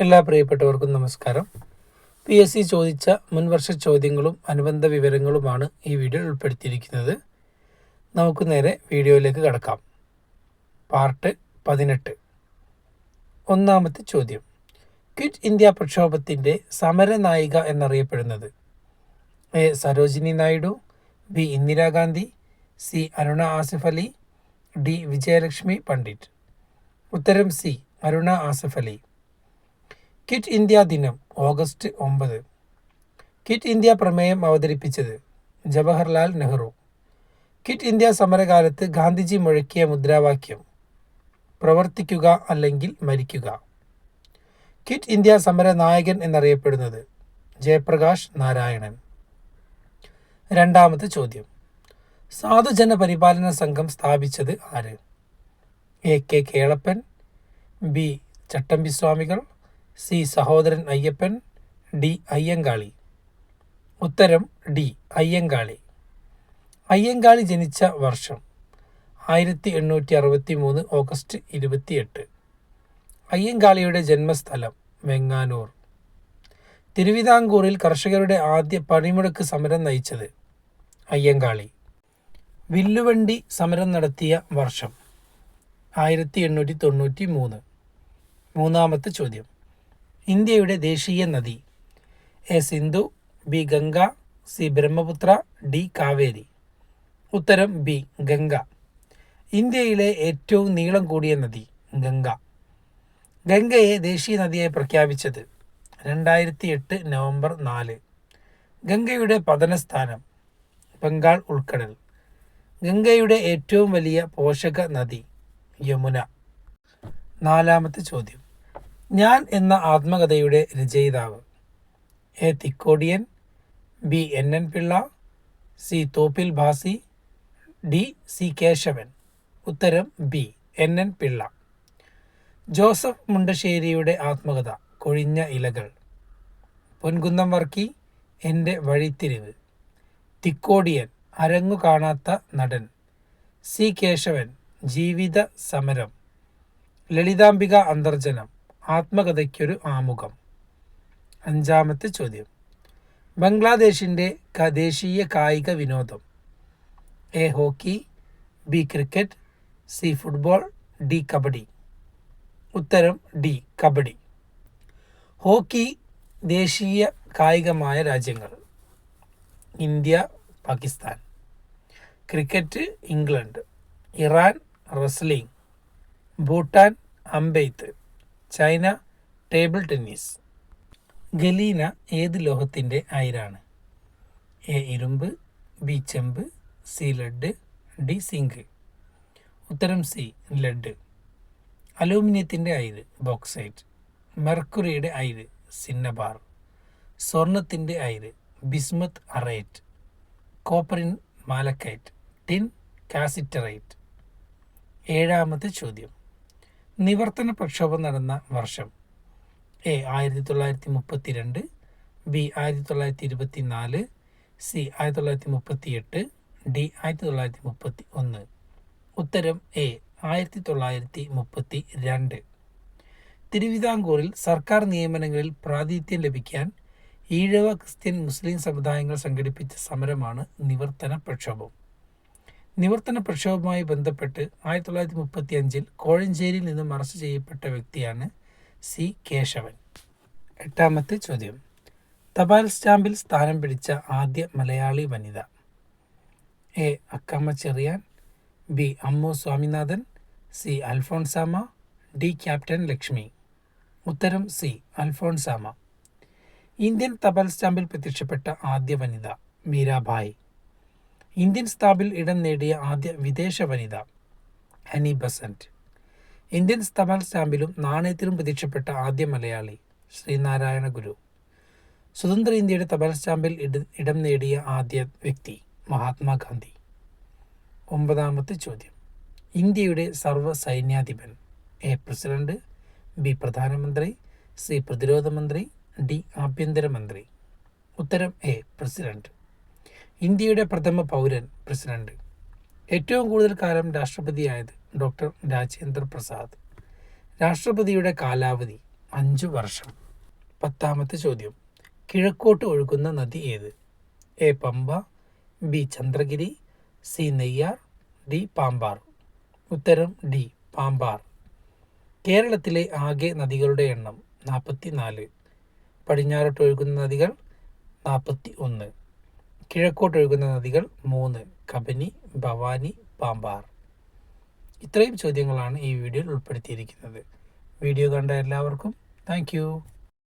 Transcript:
എല്ലാ പ്രിയപ്പെട്ടവർക്കും നമസ്കാരം. പി എസ് സി ചോദിച്ച മുൻവർഷ ചോദ്യങ്ങളും അനുബന്ധ വിവരങ്ങളുമാണ് ഈ വീഡിയോയിൽ ഉൾപ്പെടുത്തിയിരിക്കുന്നത്. നമുക്ക് നേരെ വീഡിയോയിലേക്ക് കടക്കാം. പാർട്ട് പതിനെട്ട്. ഒന്നാമത്തെ ചോദ്യം. ക്വിറ്റ് ഇന്ത്യ പ്രക്ഷോഭത്തിന്റെ സമരനായിക എന്നറിയപ്പെടുന്നത്. A. Sarojini Naidu B. Indira Gandhi C. Aruna Asaf Ali D. Vijayalakshmi Pandit. ഉത്തരം C. Aruna Asif Ali. Quit India ദിനം ഓഗസ്റ്റ് ഒമ്പത്. കിറ്റ് ഇന്ത്യ പ്രമേയം അവതരിപ്പിച്ചത് ജവഹർലാൽ നെഹ്റു. കിറ്റ് ഇന്ത്യ സമരകാലത്ത് ഗാന്ധിജി മുഴക്കിയ മുദ്രാവാക്യം പ്രവർത്തിക്കുക അല്ലെങ്കിൽ മരിക്കുക കിറ്റ് ഇന്ത്യ സമര നായകൻ എന്നറിയപ്പെടുന്നത് ജയപ്രകാശ് നാരായണൻ. രണ്ടാമത്തെ ചോദ്യം സാധുജന പരിപാലന സംഘം സ്ഥാപിച്ചത് ആര്? A K Kelappan B Chattampi Swamikal C Sahodaran Ayyappan D Ayyankali. ഉത്തരം ഡി അയ്യങ്കാളി. അയ്യങ്കാളി ജനിച്ച വർഷം ആയിരത്തി എണ്ണൂറ്റി അറുപത്തി മൂന്ന് ഓഗസ്റ്റ് ഇരുപത്തിയെട്ട്. അയ്യങ്കാളിയുടെ ജന്മസ്ഥലം വെങ്ങാനൂർ. തിരുവിതാംകൂറിൽ കർഷകരുടെ ആദ്യ പണിമുടക്ക് സമരം നയിച്ചത് അയ്യങ്കാളി. വില്ലുവണ്ടി സമരം നടത്തിയ വർഷം ആയിരത്തി എണ്ണൂറ്റി തൊണ്ണൂറ്റി മൂന്ന് മൂന്നാമത്തെ ചോദ്യം. ഇന്ത്യയുടെ ദേശീയ നദി. A Sindhu B Ganga C Brahmaputra D Kaveri. ഉത്തരം ബി ഗംഗ. ഇന്ത്യയിലെ ഏറ്റവും നീളം കൂടിയ നദി ഗംഗ. ഗംഗയെ ദേശീയ നദിയായി പ്രഖ്യാപിച്ചത് രണ്ടായിരത്തി എട്ട് നവംബർ നാല്. ഗംഗയുടെ പതനസ്ഥാനം ബംഗാൾ ഉൾക്കടൽ. ഗംഗയുടെ ഏറ്റവും വലിയ പോഷക നദി യമുന. നാലാമത്തെ ചോദ്യം. ഞാൻ എന്ന ആത്മകഥയുടെ രചയിതാവ്. A Thikkodiyan B N N Pillai C Thoppil Bhasi D C Kesavan. ഉത്തരം B N N Pillai. Joseph മുണ്ടശ്ശേരിയുടെ ആത്മകഥ കൊഴിഞ്ഞ ഇലകൾ. പൊൻകുന്നം വർക്കി എന്റെ വഴിത്തിരിവ്. തിക്കോടിയൻ അരങ്ങു കാണാത്ത നടൻ. സി കേശവൻ ജീവിത സമരം. ലളിതാംബിക അന്തർജനം. ആത്മകഥയ്ക്കൊരു ആമുഖം. അഞ്ചാമത്തെ ചോദ്യം. ബംഗ്ലാദേശിന്റെ ദേശീയ കായിക വിനോദം. A hockey B cricket C football D kabaddi. ഉത്തരം ഡി കബഡി. ഹോക്കി ദേശീയ കായികമായ രാജ്യങ്ങൾ. India Pakistan. Cricket England. Iran wrestling. Bhutan അമ്പെയ്ത്ത്. China table tennis. Galena ഏത് ലോഹത്തിന്റെ അയിരാണ് എ ഇരുമ്പ് ബി ചെമ്പ് സി ലെഡ് ഡി സിങ്ക്. ഉത്തരം സി ലെഡ്. അലൂമിനിയത്തിന്റെ അയിര് ബോക്സൈറ്റ്. മെർക്കുറിയുടെ അയിര് സിന്നബാർ സ്വർണത്തിന്റെ അയിര് ബിസ്മത്ത് അറേറ്റ്. കോപ്പറിൻ മാലക്കൈറ്റ്. Tin cassiterite. ഏഴാമത്തെ ചോദ്യം. നിവർത്തന പ്രക്ഷോഭം നടന്ന വർഷം. എ ആയിരത്തി തൊള്ളായിരത്തി മുപ്പത്തി രണ്ട് ബി ആയിരത്തി തൊള്ളായിരത്തി ഇരുപത്തി നാല് സി ആയിരത്തി തൊള്ളായിരത്തി മുപ്പത്തി എട്ട് ഡി ആയിരത്തി തൊള്ളായിരത്തി മുപ്പത്തി ഒന്ന് ഉത്തരം എ ആയിരത്തി തൊള്ളായിരത്തി മുപ്പത്തി രണ്ട് തിരുവിതാംകൂറിൽ സർക്കാർ നിയമനങ്ങളിൽ പ്രാതിനിധ്യം ലഭിക്കാൻ ഈഴവ ക്രിസ്ത്യൻ മുസ്ലിം സമുദായങ്ങൾ സംഘടിപ്പിച്ച സമരമാണ് നിവർത്തന പ്രക്ഷോഭം. നിവർത്തന പ്രക്ഷോഭവുമായി ബന്ധപ്പെട്ട് ആയിരത്തി തൊള്ളായിരത്തി മുപ്പത്തി അഞ്ചിൽ കോഴഞ്ചേരിയിൽ നിന്നും അറസ്റ്റ് ചെയ്യപ്പെട്ട വ്യക്തിയാണ് സി. കേശവൻ. എട്ടാമത്തെ ചോദ്യം. തപാൽ സ്റ്റാമ്പിൽ സ്ഥാനം പിടിച്ച ആദ്യ മലയാളി വനിത. A. Accamma Cherian B. Ammu Swaminathan C. Alphonsamma D. Captain Lakshmi. ഉത്തരം സി. അൽഫോൺസാമ ഇന്ത്യൻ തപാൽ സ്റ്റാമ്പിൽ പ്രത്യക്ഷപ്പെട്ട ആദ്യ വനിത മീരാഭായ്. ഇന്ത്യൻ സ്താബിൽ ഇടം നേടിയ ആദ്യ വിദേശ വനിത ഹനി ബസന്റ്. ഇന്ത്യൻ സ്തപാൽ സ്റ്റാമ്പിലും നാണയത്തിലും പ്രതീക്ഷപ്പെട്ട ആദ്യ മലയാളി ശ്രീനാരായണ ഗുരു. സ്വതന്ത്ര ഇന്ത്യയുടെ തപാൽ സ്റ്റാമ്പിൽ ഇടം നേടിയ ആദ്യ വ്യക്തി മഹാത്മാഗാന്ധി ഒമ്പതാമത്തെ ചോദ്യം. ഇന്ത്യയുടെ സർവ സൈന്യാധിപൻ എ പ്രസിഡന്റ് ബി പ്രധാനമന്ത്രി സി പ്രതിരോധ മന്ത്രി ഡി ആഭ്യന്തരമന്ത്രി ഉത്തരം എ പ്രസിഡന്റ്. ഇന്ത്യയുടെ പ്രഥമ പൗരൻ പ്രസിഡന്റ്. ഏറ്റവും കൂടുതൽ കാലം രാഷ്ട്രപതിയായത് ഡോക്ടർ രാജേന്ദ്ര പ്രസാദ്. രാഷ്ട്രപതിയുടെ കാലാവധി അഞ്ച് വർഷം. പത്താമത്തെ ചോദ്യം. കിഴക്കോട്ട് ഒഴുകുന്ന നദി ഏത്? A. Pamba B. Chandragiri C. Neyyar D. Pambar. ഉത്തരം ഡി. പാമ്പാർ. കേരളത്തിലെ ആകെ നദികളുടെ എണ്ണം നാൽപ്പത്തി നാല് പടിഞ്ഞാറോട്ട് ഒഴുകുന്ന നദികൾ നാൽപ്പത്തി ഒന്ന് കിഴക്കോട്ട് ഒഴുകുന്ന നദികൾ മൂന്ന് കബനി ഭവാനി പാമ്പാർ. ഇത്രയും ചോദ്യങ്ങളാണ് ഈ വീഡിയോയിൽ ഉൾപ്പെടുത്തിയിരിക്കുന്നത്. വീഡിയോ കണ്ട എല്ലാവർക്കും താങ്ക്